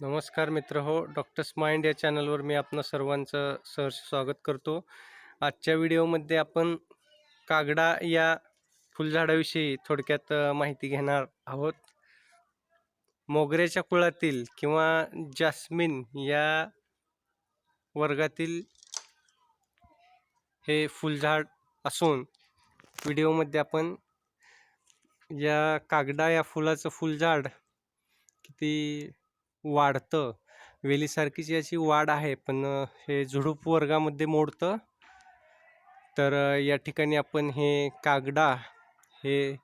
नमस्कार मित्र हो डॉक्टर्स माइंड या चॅनलवर मी आपणा सर्वांचं सहर्ष स्वागत करतो. आजच्या व्हिडिओमध्ये आपण कागडा या फुलझाडाविषयी थोडक्यात माहिती घेणार आहोत. मोगऱ्याच्या कुळातील किंवा जास्मिन या वर्गातील हे फुलझाड असून व्हिडिओमध्ये आपण या कागडा या फुलाचं फुलझाड किती वाढतं. वेलीसारखीच याची वाढ आहे पण हे झुडूप वर्गामध्ये मोडतं. तर या ठिकाणी आपण हे कागडा हे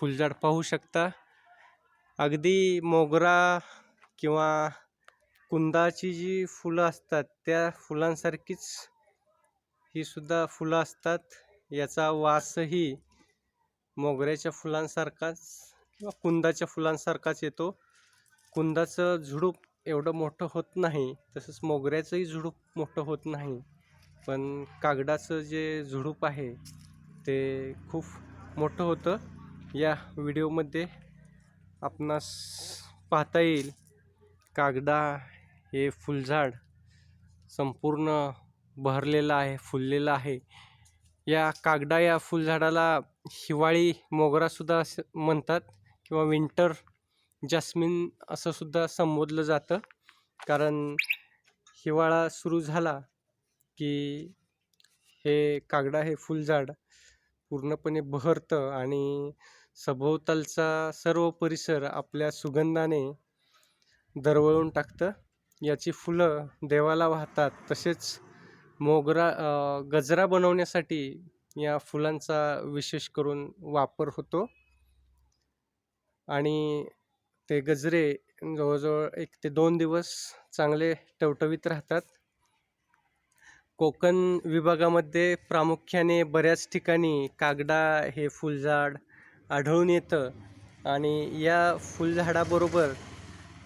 फुलझाड पाहू शकता. अगदी मोगरा किंवा कुंदाची जी फुलं असतात त्या फुलांसारखीच ही सुद्धा फुलं असतात. याचा वासही मोगऱ्याच्या फुलांसारखाच किंवा कुंदाच्या फुलांसारखाच येतो. कुंदाचं झुडूप एवढं मोठं होत नाही तसंच मोगऱ्याचंही झुडूप मोठं होत नाही. पण कागडाचं जे झुडूप आहे ते खूप मोठं होतं. या व्हिडिओमध्ये आपणास पाहता येईल कागडा हे फुलझाड संपूर्ण बहरलेलं आहे फुललेलं आहे. या कागडा या फुलझाडाला हिवाळी मोगरासुद्धा असं म्हणतात किंवा विंटर जास्मिन असं सुद्धा संबोधलं जातं. कारण हिवाळा सुरू झाला की हे कागडा हे फुलझाड पूर्णपणे बहरतं आणि सभोवतालचा सर्व परिसर आपल्या सुगंधाने दरवळून टाकतं. याची फुलं देवाला वाहतात. तसेच मोगरा गजरा बनवण्यासाठी या फुलांचा विशेष करून वापर होतो. आणि ते गजरे जवळजवळ एक ते दोन दिवस चांगले टवटवीत राहतात. कोकण विभागामध्ये प्रामुख्याने बऱ्याच ठिकाणी कागडा हे फुलझाड आढळून येतं आणि या फुलझाडाबरोबर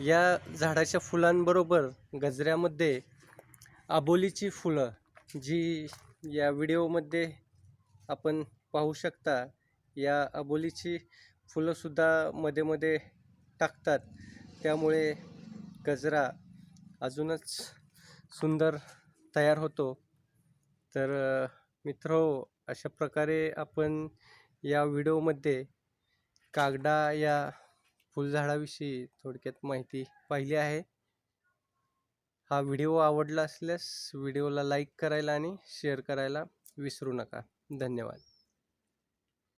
या झाडाच्या फुलांबरोबर गजऱ्यामध्ये आबोलीची फुलं जी या व्हिडिओमध्ये आपण पाहू शकता. या अबोलीची फुलंसुद्धा मध्ये मध्ये टाकतात. त्यामुळे गजरा अजूनच सुंदर तयार होतो. तर मित्र हो, अशा प्रकारे आपण या व्हिडिओमध्ये कागडा या फुलझाडाविषयी थोडक्यात माहिती पाहिली आहे. हा व्हिडिओ आवडला असल्यास व्हिडिओला लाईक करायला आणि शेअर करायला विसरू नका. धन्यवाद.